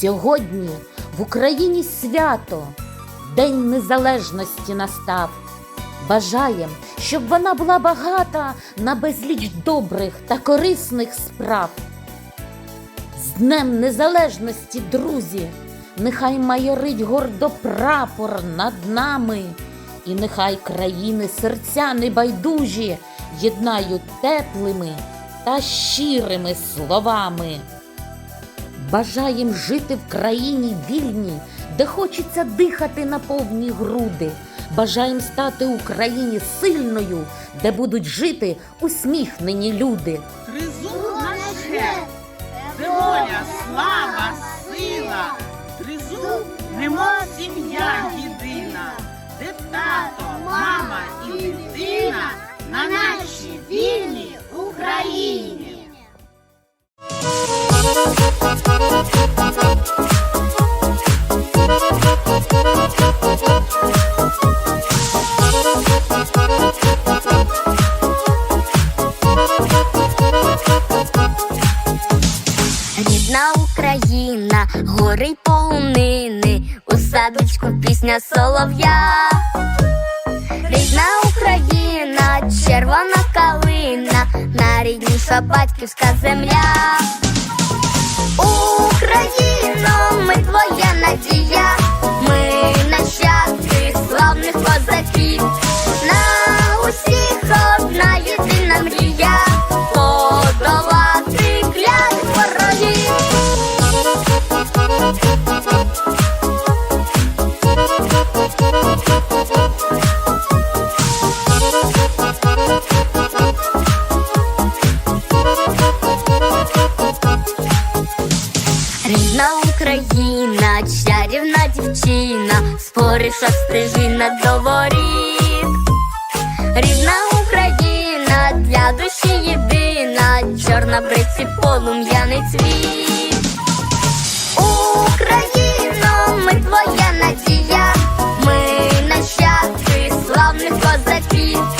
Сьогодні в Україні свято, День Незалежності настав. Бажаєм, щоб вона була багата на безліч добрих та корисних справ. З Днем Незалежності, друзі, нехай майорить гордо прапор над нами, і нехай країни серця небайдужі єднають теплими та щирими словами. Бажаєм жити в країні вільній, де хочеться дихати на повні груди. Бажаєм стати Україні сильною, де будуть жити усміхнені люди. Тризуб наш це воля, слава, сила. Тризуб, немов сім'я єдина, де тато, мама і дитина Рідна Україна, гори полонини, у садочку пісня солов'я. Рідна Україна, червона калина, найрідніша батьківська земля. Україно, чарівна дівчина, споріша стежина до воріт. Рідна Україна для душі єдина, чорна бриці полум'яний цвіт. Україно, ми твоя надія, ми нащадки славних козаків.